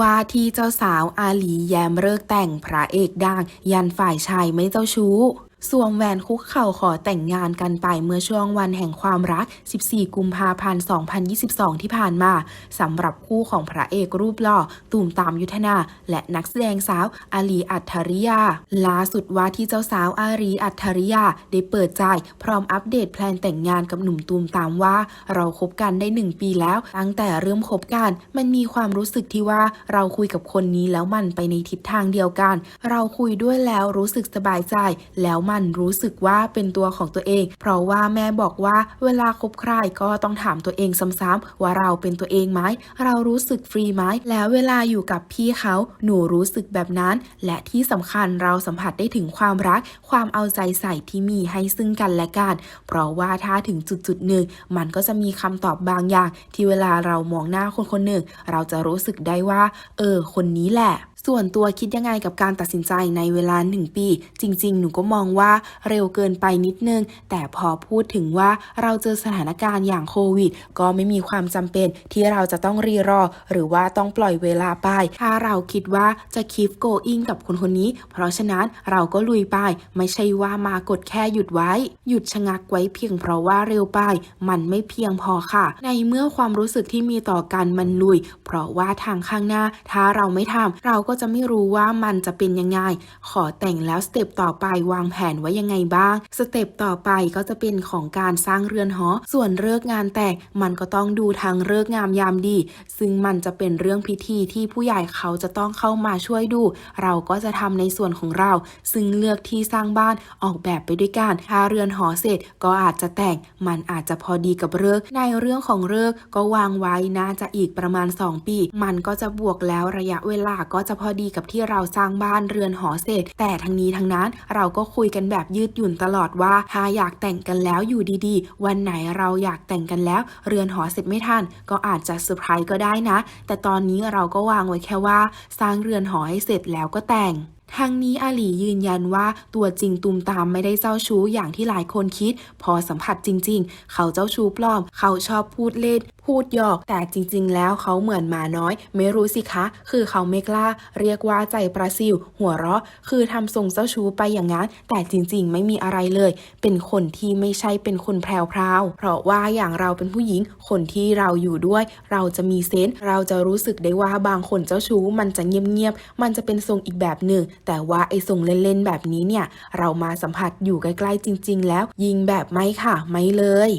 ว่าที่เจ้าสาวอาหลีแยมเลิกแต่งพระเอกดังยันฝ่ายชายไม่เจ้าชู้สวมแหวนคุกเข่าขอแต่งงานกันไปเมื่อช่วงวันแห่งความรัก 14 กุมภาพันธ์ 2022 ที่ผ่านมาสำหรับคู่ของพระเอกรูปหล่อตูมตามยุทธนา และนักแสดงสาวอาลีอัจฉริยา ล่าสุดว่าที่เจ้าสาวอาลีอัจฉริยา ได้เปิดใจพร้อมอัปเดตแพลนแต่งงานกับหนุ่มตูมตามว่า เราคบกันได้ 1 ปีแล้ว ตั้งแต่เริ่มคบกัน มันมีความรู้สึกที่ว่าเราคุยกับคนนี้แล้วมันไปในทิศทางเดียวกัน เราคุยด้วยแล้วรู้สึกสบายใจแล้วมันรู้สึกว่าเป็นตัวของตัวเอง เพราะว่าแม่บอกว่าเวลาคบใครก็ต้องถามตัวเองซ้ำๆว่าเราเป็นตัวเองไหมเรารู้สึกฟรีไหมแล้วเวลาอยู่กับพี่เขาหนูรู้สึกแบบนั้น และที่สำคัญเราสัมผัสได้ถึงความรัก ความเอาใจใส่ที่มีให้ซึ่งกันและกัน เพราะว่าถ้าถึงจุดจุดๆหนึ่ง มันก็จะมีคำตอบบางอย่าง ที่เวลาเรามองหน้าคนคนหนึ่ง เราจะรู้สึกได้ว่า เออ คนนี้แหละ ส่วนตัวคิดยังไงกับการตัดสินใจในเวลาหนึ่งปี จริง ๆ หนูก็มองว่าเร็วเกินไปนิดนึง แต่พอพูดถึงว่าเราเจอสถานการณ์อย่างโควิด ก็ไม่มีความจำเป็นที่เราจะต้องรีรอ หรือว่าต้องปล่อยเวลาไป ถ้าเราคิดว่าจะ keep going กับคนคนนี้ เพราะฉะนั้นเราก็ลุยไป ไม่ใช่ว่ามากดแค่หยุดไว้ หยุดชะงักไว้เพียงเพราะว่าเร็วไป มันไม่เพียงพอค่ะ ในเมื่อความรู้สึกที่มีต่อกันมันลุย เพราะว่าทางข้างหน้า ถ้าเราไม่ทำเราก็จะไม่รู้ว่ามันจะเป็นยังไง ขอแต่งแล้วสเต็ปต่อไปวางแผนไว้ยังไงบ้าง สเต็ปต่อไปก็จะเป็นของการสร้างเรือนหอ ส่วนเลิกงานแต่งมันก็ต้องดูทางเลิกงามยามดี ซึ่งมันจะเป็นเรื่องพิธีที่ผู้ใหญ่เขาจะต้องเข้ามาช่วยดู เราก็จะทำในส่วนของเรา ซึ่งเลือกที่สร้างบ้านออกแบบไปด้วยกันถ้าเรือนหอเสร็จก็อาจจะแต่ง มันอาจจะพอดีกับเลิกในเรื่องของเลิกก็วางไว้น่าจะอีกประมาณ 2 ปี มันก็จะบวกแล้วระยะเวลาก็จะพออดีกับที่เราสร้างบ้านเรือนหอเสร็จ แต่ทั้งนี้ทั้งนั้นเราก็คุยกันแบบยืดหยุ่นตลอดว่าถ้าอยากแต่งกันแล้วอยู่ดีๆ วันไหนเราอยากแต่งกันแล้ว เรือนหอเสร็จไม่ทันก็อาจจะเซอร์ไพรส์ก็ได้นะ แต่ตอนนี้เราก็วางไว้แค่ว่า สร้างเรือนหอให้เสร็จแล้วก็แต่ง ทางนี้อาหลียืนยันว่าตัวจริงตุมตามไม่ได้เจ้าชู้อย่างที่หลายคนคิด พอสัมผัสจริง ๆ เขาเจ้าชู้ปลอม เขาชอบพูดเล่น พูดหยอก แต่จริง ๆ แล้วเขาเหมือนหมาน้อย ไม่รู้สิคะ คือเขาไม่กล้า เรียกว่าใจปลาซิว หัวเราะ คือทำทรงเจ้าชู้ไปอย่างนั้น แต่จริง ๆ ไม่มีอะไรเลย เป็นคนที่ไม่ใช่เป็นคนแพรวเพราะว่าอย่างเราเป็นผู้หญิง คนที่เราอยู่ด้วย เราจะมีเซนส์เราจะรู้สึกได้ว่าบางคนเจ้าชู้มันจะเงียบๆมันจะเป็นทรงอีกแบบหนึ่งแต่ว่าไอ้ทรงเล่นๆแบบนี้เนี่ย เรามาสัมผัสอยู่ใกล้ๆจริง ๆ แล้วยิงแบบไม่ค่ะ ไม่เลย